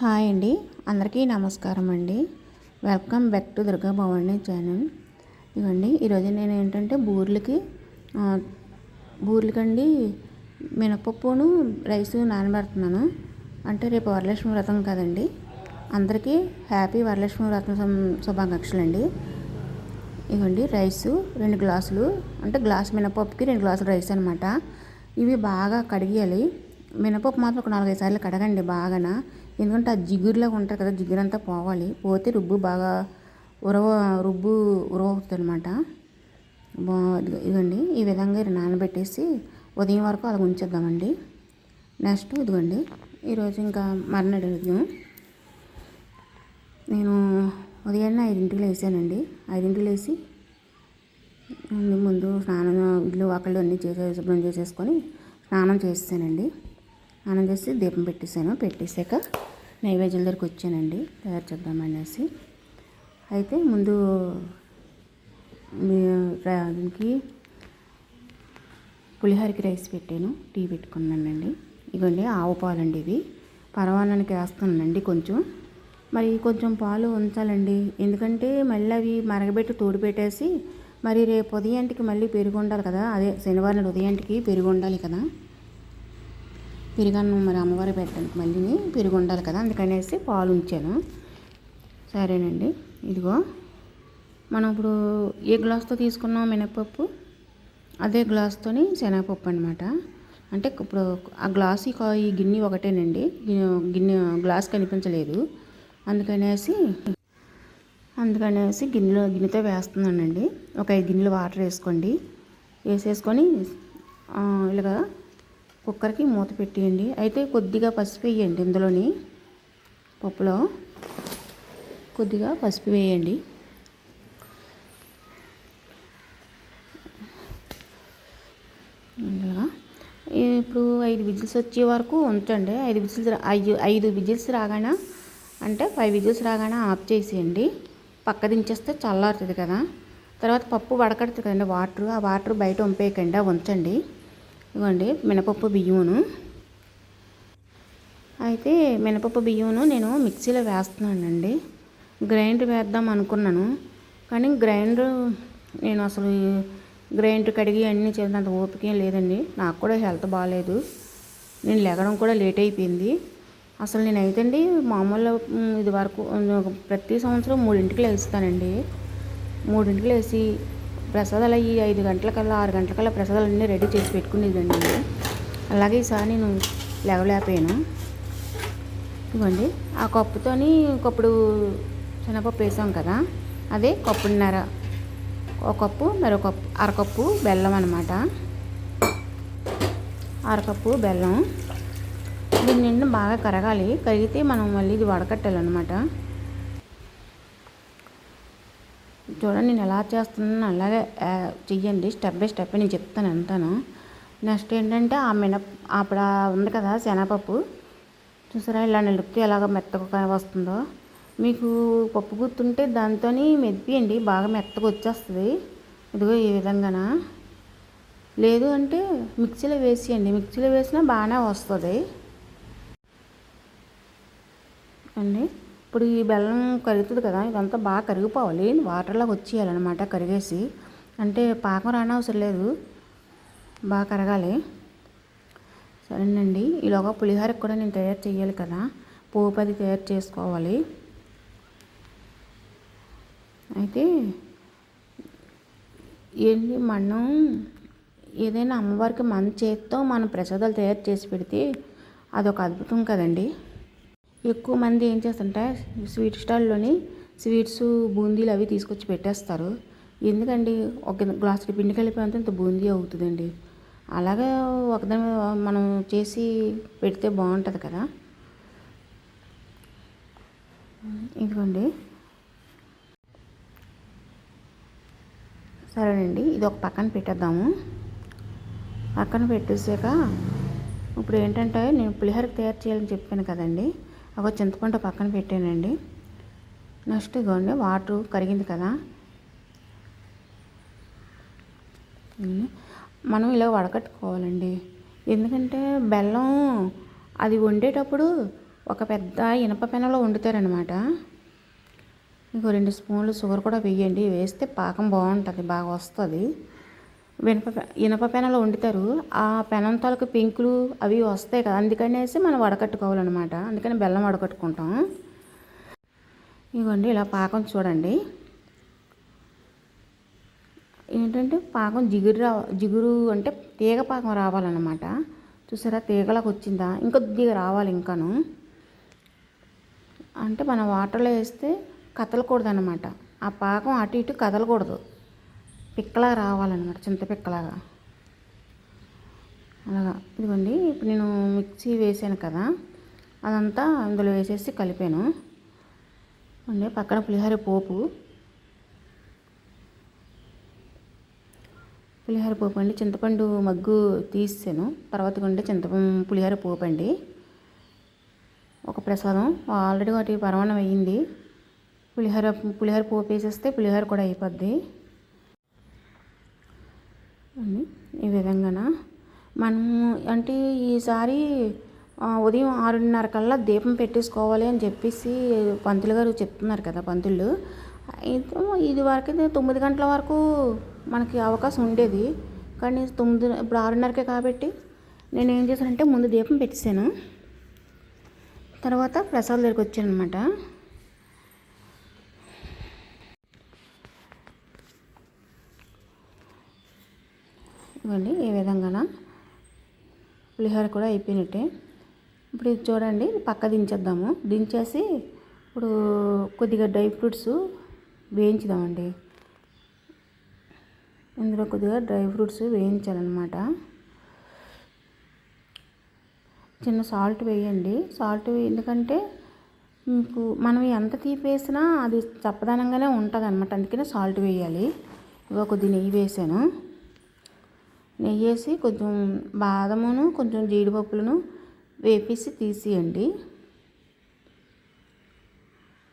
Hi అండి. అందరికీ నమస్కారం అండి. Welcome back to Durga Bhavani channel. ఇవ్వండి ఈరోజు నేను ఏంటంటే బూర్లకి బూర్లకండి మినపప్పును రైస్ నానబెడుతున్నాను. అంటే రేపు వరలక్ష్మి వ్రతం కదండి. అందరికీ హ్యాపీ వరలక్ష్మి వ్రతం శుభాకాంక్షలు అండి ఇవ్వండి రైస్ రెండు గ్లాసులు అంటే గ్లాస్ మినపప్పుకి రెండు గ్లాసులు రైస్ అనమాట ఇవి బాగా కడిగేయాలి. మినపప్పు మాత్రం ఒక నాలుగైదు సార్లు కడగండి బాగాన. ఎందుకంటే ఆ జిగురులాగా ఉంటుంది కదా జిగురు అంతా పోవాలి. పోతే రుబ్బు బాగా ఉరవ రుబ్బు ఉరవవుతుంది అనమాట ఇదిగోండి. ఈ విధంగా ఇది నానబెట్టేసి ఉదయం వరకు అలా ఉంచేద్దామండి. నెక్స్ట్ ఇదిగోండి. ఈరోజు ఇంకా మర్నాడు ఉదయం నేను ఉదయాన్నే ఐదింటికి లేసానండి ఐదింటికి లేచి ముందు స్నానం ఇల్లు వాకళ్ళు అన్నీ చేసే శుభ్రం చేసేసుకొని స్నానం చేసేసానండి. స్నానం చేసి దీపం పెట్టేశాను. పెట్టేశాక నైవేద్యం దగ్గరికి వచ్చానండి. తయారు చేద్దామనేసి అయితే ముందు దానికి పులిహోరకి రైస్ పెట్టాను. టీ పెట్టుకున్నానండి. ఇవ్వండి ఆవు పాలండి ఇవి. పరవానానికి వేస్తున్నానండి కొంచెం. మరి కొంచెం పాలు ఉంచాలండి. ఎందుకంటే మళ్ళీ అవి మరగబెట్టి తోడు పెట్టేసి మరి రేపు ఉదయాంటికి మళ్ళీ పెరుగు ఉండాలి కదా. అదే శనివారం నాడు ఉదయాంటికి పెరుగు ఉండాలి కదా. పెరుగన్నం మరి అమ్మవారి పెట్టడానికి మళ్ళీ పెరుగు ఉండాలి కదా అందుకనేసి పాలు ఉంచాను. సరేనండి ఇదిగో. మనం ఇప్పుడు ఏ గ్లాస్తో తీసుకున్నాం మినపప్పు అదే గ్లాస్తోని శనగపప్పు అనమాట అంటే ఇప్పుడు ఆ గ్లాస్ ఈ గిన్నె ఒకటేనండి. గిన్నె- గ్లాస్ కనిపించలేదు. అందుకనేసి అందుకనేసి గిన్నెలో గిన్నెతో వేస్తున్నానండి. ఒక ఐదు గిన్నెలు వాటర్ వేసుకోండి. వేసేసుకొని ఇలాగా కుక్కర్కి మూత పెట్టేయండి. అయితే కొద్దిగా పసుపు వేయండి ఇందులోని పప్పులో. కొద్దిగా పసుపు వేయండి. ఇప్పుడు ఐదు విజిల్స్ వచ్చే వరకు ఉంచండి. ఐదు విజిల్స్ రా- ఐదు ఐదు విజిల్స్ రాగానే అంటే ఫైవ్ విజిల్స్ రాగానే ఆఫ్ చేసేయండి. పక్క దించేస్తే చల్లారుతుంది కదా. తర్వాత పప్పు వడకడుతుంది కదండి వాటర్. ఆ వాటర్ బయట వంపేయకండి ఉంచండి ఇవ్వండి మినపప్పు బియ్యమును. అయితే మినపప్పు బియ్యమును నేను మిక్సీలో వేస్తున్నానండి. గ్రైండర్ వేద్దాం అనుకున్నాను. కానీ గ్రైండర్ నేను అసలు గ్రైండర్ కడిగి అన్నీ చేసినంత ఓపిక లేదండి. నాకు కూడా హెల్త్ బాగాలేదు. నేను లెగడం కూడా లేట్ అయిపోయింది. అసలు నేనైతే అండి మామూలు ఇది వరకు ప్రతి సంవత్సరం మూడింటికి లేస్తానండి. మూడింటికి లేచి ప్రసాదాలు అయ్యి ఐదు గంటలకల్లా ఆరు గంటలకల్లా ప్రసాదాలు అన్నీ రెడీ చేసి పెట్టుకునేదండి. అలాగే ఈసారి నేను లేవలేకపోయాను. ఇవ్వండి. ఆ కప్పుతోని ఒకప్పుడు శనగపప్పు వేసాం కదా అదే కప్పున్నర. ఒక కప్పు మరో కప్పు అరకప్పు బెల్లం అనమాట అరకప్పు బెల్లం. దీన్ని నిండా బాగా కరగాలి. కరిగితే మనం మళ్ళీ ఇది వడకట్టాలన్నమాట. చూడండి నేను ఎలా చేస్తున్నాను అలాగే చెయ్యండి. స్టెప్ బై స్టెప్ నేను చెప్తాను అంతాను. నెక్స్ట్ ఏంటంటే ఆ మినప్ అప్పుడు ఉంది కదా శనగపప్పు. చూసారా ఇలా నిలిపితే ఎలాగ మెత్తగా వస్తుందో. మీకు పప్పు గుర్తుంటే దాంతో మెదిపియండి బాగా మెత్తగా వచ్చేస్తుంది. ఇదిగో ఈ విధంగాన. లేదు అంటే మిక్సీలో వేసేయండి. మిక్సీలో వేసినా బాగానే వస్తుంది. అండి. ఇప్పుడు ఈ బెల్లం కరుగుతుంది కదా ఇదంతా బాగా కరిగిపోవాలి. వాటర్లోకి వచ్చేయాలన్నమాట కరిగేసి. అంటే పాకం రానవసరం లేదు. బాగా కరగాలి. సరేనండి. ఈలోగా పులిహోరకు కూడా నేను తయారు చేయాలి కదా. పోపు అది తయారు చేసుకోవాలి. అయితే ఏంటి మనం ఏదైనా అమ్మవారికి మన చేతితో మనం ప్రసాదాలు తయారు చేసి పెడితే అదొక అద్భుతం కదండి. ఎక్కువ మంది ఏం చేస్తుంటే స్వీట్ స్టాల్లోని స్వీట్స్ బూందీలు అవి తీసుకొచ్చి పెట్టేస్తారు. ఎందుకండి? ఒక గ్లాసుకి పిండి కలిపేంత ఇంత బూందీ అవుతుందండి. అలాగే ఒకదాని మనం చేసి పెడితే బాగుంటుంది కదా. ఇదిగోండి. సరేనండి ఇది ఒక పక్కన పెట్టేద్దాము. పక్కన పెట్టేసాక ఇప్పుడు ఏంటంటే నేను పులిహోర తయారు చేయాలని చెప్పాను కదండి. ఒక చింతపండు పక్కన పెట్టానండి. నెక్స్ట్ ఇగోండి వాటర్ కరిగింది కదా. మనం ఇలా వడకట్టుకోవాలండి. ఎందుకంటే బెల్లం అది వండేటప్పుడు ఒక పెద్ద ఇనప పెనలో వండుతారనమాట ఇంకో రెండు స్పూన్లు షుగర్ కూడా వేయండి. వేస్తే పాకం బాగుంటుంది బాగా వస్తుంది. వినప ఇనప పెనంలో వండుతారు. ఆ పెనం తాలూకు పెంకులు అవి వస్తాయి కదా అందుకనేసి మనం వడకట్టుకోవాలన్నమాట. అందుకని బెల్లం వడకట్టుకుంటాం. ఇవ్వండి ఇలా పాకం చూడండి. ఏంటంటే పాకం జిగురు రా జిగురు అంటే తీగ పాకం రావాలన్నమాట. చూసారా తీగలకు వచ్చిందా? ఇంకొద్దిగా రావాలి ఇంకాను. అంటే మనం వాటర్లో వేస్తే కదలకూడదు ఆ పాకం అటు ఇటు కదలకూడదు. పిక్కలా రావాలన్నమాట చింత పిక్కలాగా. అలాగా. ఇదిగోండి ఇప్పుడు నేను మిక్సీ వేసాను కదా అదంతా అందులో వేసేసి కలిపాను. అండి పక్కన పులిహోర పోపు. పులిహోర పోపు అండి చింతపండు మగ్గు తీసాను తర్వాత కొంటే చింతపండు పులిహోర పోపు అండి. ఒక ప్రసాదం. ఆల్రెడీ వాటి పరమాణం అయ్యింది. పులిహోర పులిహోర పోపు వేసేస్తే పులిహోర కూడా అయిపోద్ది. ఈ విధంగాన? మనము అంటే ఈసారి ఉదయం ఆరున్నర కల్లా దీపం పెట్టేసుకోవాలి అని చెప్పేసి పంతులు గారు చెప్తున్నారు కదా పంతులు. అయితే ఇది వరకు అయితే తొమ్మిది గంటల వరకు మనకి అవకాశం ఉండేది. కానీ తొమ్మిది ఇప్పుడు ఆరున్నరకే కాబట్టి నేను ఏం చేశానంటే ముందు దీపం పెట్టేశాను. తర్వాత ప్రసాద్ దగ్గరికి వచ్చాను అనమాట ఇవ్వండి ఈ విధంగాన? పులిహోర కూడా అయిపోయినట్టే. ఇప్పుడు ఇది చూడండి పక్క దించేద్దాము. దించేసి ఇప్పుడు కొద్దిగా డ్రై ఫ్రూట్స్ వేయించుదామండి. ఇందులో కొద్దిగా డ్రై ఫ్రూట్స్ వేయించాలన్నమాట. చిన్న సాల్ట్ వేయండి. సాల్ట్ ఎందుకంటే మీకు మనం ఎంత తీపి వేసినా అది చప్పదనంగానే ఉంటుంది అనమాట అందుకనే సాల్ట్ వేయాలి. ఇగో కొద్ది నెయ్యి వేసాను. నెయ్యి వేసి కొంచెం బాదమును కొంచెం జీడిపప్పులను వేపేసి తీసేయండి.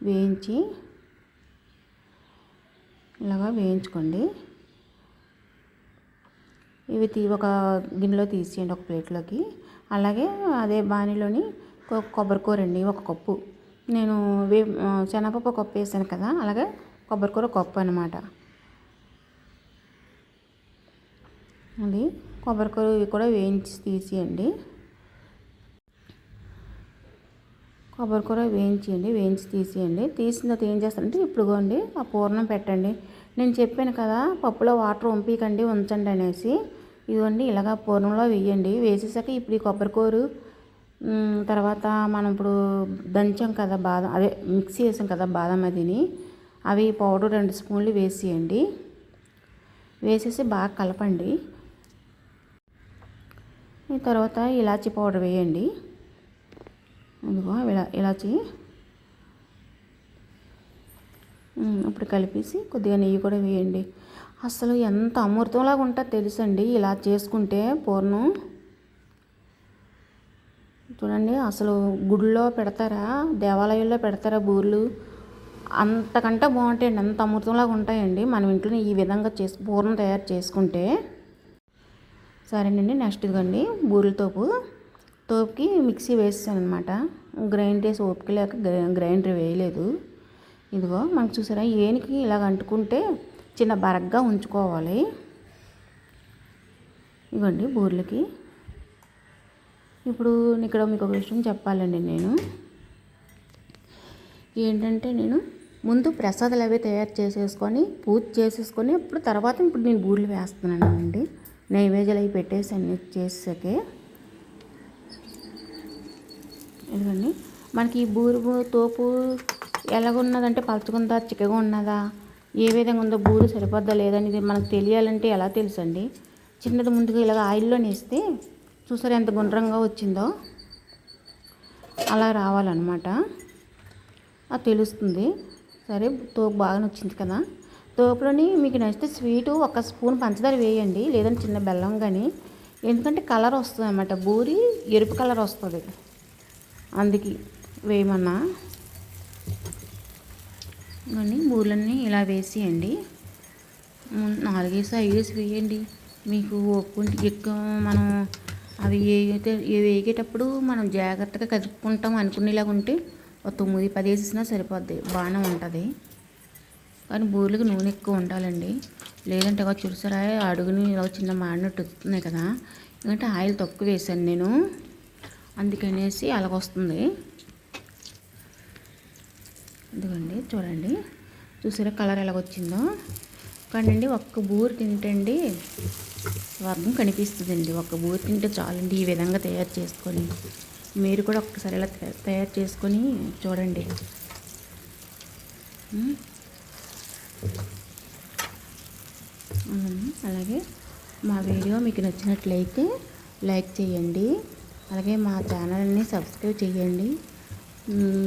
వేయించి ఇలాగా వేయించుకోండి. ఇవి తీ ఒక గిన్నెలో తీసేయండి ఒక ప్లేట్లోకి. అలాగే అదే బాణీలోని కొబ్బరికూర అండి ఒక కప్పు. నేను వే శనగపప్పు కప్పు వేసాను కదా అలాగే కొబ్బరికూర ఒక కప్పు అనమాట అది కొబ్బరికూర ఇవి కూడా వేయించి తీసేయండి. కొబ్బరికూర వేయించేయండి వేయించి తీసేయండి. తీసిన తర్వాత ఏం చేస్తారంటే ఇప్పుడుగోండి ఆ పూర్ణం పెట్టండి. నేను చెప్పాను కదా పప్పులో వాటర్ వంపికండి ఉంచండి అనేసి. ఇదిగోండి ఇలాగ పూర్ణంలో వేయండి. వేసేసాక ఇప్పుడు ఈ కొబ్బరికూరు తర్వాత మనం ఇప్పుడు దంచాం కదా బాదం అదే మిక్సీ వేసాం కదా బాదం అదిని. అవి పౌడర్ రెండు స్పూన్లు వేసేయండి. వేసేసి బాగా కలపండి. తర్వాత ఇలాచీ పౌడర్ వేయండి. ఇదిగో ఇలా ఇలాచి. ఇప్పుడు కలిపేసి కొద్దిగా నెయ్యి కూడా వేయండి. అసలు ఎంత అమృతంలాగా ఉంటుందో తెలుసండి ఇలా చేసుకుంటే పూర్ణం. చూడండి అసలు గుడిలో పెడతారా దేవాలయంలో పెడతారా బూర్లు? అంతకంటే బాగుంటాయండి అంత అమృతంలాగా ఉంటాయండి. మనం ఇంట్లో ఈ విధంగా చేసి పూర్ణం తయారు చేసుకుంటే. సరేనండి నెక్స్ట్ ఇదిగోండి బూరెల తోపు. తోపుకి మిక్సీ వేసాను అనమాట గ్రైండ్ చేసి ఓపిక లేక గ్రైండర్ వేయలేదు. ఇదిగో మనకు చూసారా ఏనికి ఇలాగ అంటుకుంటే చిన్న బరగ్గా ఉంచుకోవాలి. ఇవ్వండి బూరెలకి. ఇప్పుడు ఇక్కడ మీకు ఒక విషయం చెప్పాలండి నేను. ఏంటంటే నేను ముందు ప్రసాదాలు అవి తయారు చేసేసుకొని పూజ చేసేసుకొని ఇప్పుడు తర్వాత ఇప్పుడు నేను బూరెలు వేస్తున్నాను అండి నైవేద్యాలు అవి పెట్టేసి అన్ని చేసాకే ఇదిగోండి. మనకి ఈ బూరు తోపు ఎలాగున్నదంటే పలుచుకుందా చిక్కగా ఉన్నదా ఏ విధంగా ఉందో బూరు సరిపోద్దా లేదనేది మనకు తెలియాలంటే ఎలా తెలుసండి? చిన్నది ముందుగా ఇలాగ ఆయిల్లో నేస్తే చూసారు ఎంత గుండ్రంగా వచ్చిందో? అలా రావాలన్నమాట. అది తెలుస్తుంది. సరే తోపు బాగా వచ్చింది కదా? తోపులోని మీకు నచ్చితే స్వీటు ఒక స్పూన్ పంచదార వేయండి లేదంటే చిన్న బెల్లం కానీ. ఎందుకంటే కలర్ వస్తుంది అన్నమాట. బూరి ఎరుపు కలర్ వస్తుంది. అందుకే వేయమన్నా. కానీ బూరెలన్నీ ఇలా వేసేయండి. నాలుగేసి ఐదేసి వేయండి. మీకు ఒప్పుకుంటే ఎక్కువ మనం అవి వేగితే వేగేటప్పుడు మనం జాగ్రత్తగా కదుపుకుంటాం అనుకునేలాగా ఉంటే ఒక తొమ్మిది పది వేసేసినా సరిపోద్ది. బాగానే ఉంటుంది. కానీ బూరెలకు నూనె ఎక్కువ ఉండాలండి. లేదంటే ఒక చూసారా అడుగుని ఇలా చిన్న మాడినట్టు వస్తున్నాయి కదా. ఎందుకంటే ఆయిల్ తక్కువ వేసాను నేను. అందుకనేసి అలాగొస్తుంది. ఇదిగోండి చూడండి. చూసారా కలర్ ఎలాగొచ్చిందో? కానీ ఒక్క బూరు తింటండి స్వర్గం కనిపిస్తుందండి. ఒక్క బూరు తింటే చాలండి ఈ విధంగా తయారు చేసుకొని. మీరు కూడా ఒక్కసారి ఇలా తయారు చేసుకొని చూడండి. అలాగే మా వీడియో మీకు నచ్చినట్లయితే లైక్ చేయండి. అలాగే మా ఛానల్ని సబ్స్క్రైబ్ చేయండి.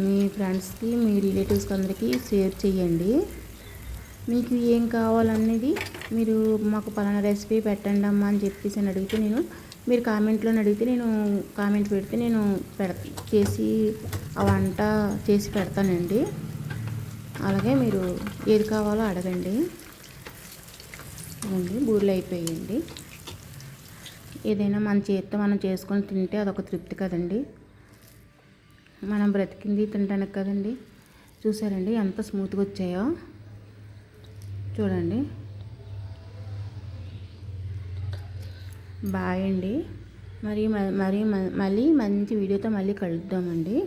మీ ఫ్రెండ్స్కి మీ రిలేటివ్స్కి అందరికీ షేర్ చేయండి. మీకు ఏం కావాలనేది మీరు మాకు పలానా రెసిపీ పెట్టండి అమ్మా అని చెప్పేసి అని అడిగితే నేను మీరు కామెంట్లో అడిగితే నేను కామెంట్ పెడితే నేను పెడ చేసి ఆ వంట చేసి పెడతానండి. అలాగే మీరు ఏది కావాలో అడగండి. అండి బూరెలు అయిపోయాయండి. ఏదైనా మన చేతితో మనం చేసుకొని తింటే అదొక తృప్తి కదండి. మనం బ్రతికింది తినడానికి కదండి. చూసారండి ఎంత స్మూత్గా వచ్చాయో. చూడండి. బాయ్ అండి. మరి మరి మళ్ళీ మంచి వీడియోతో మళ్ళీ కలుద్దామండి.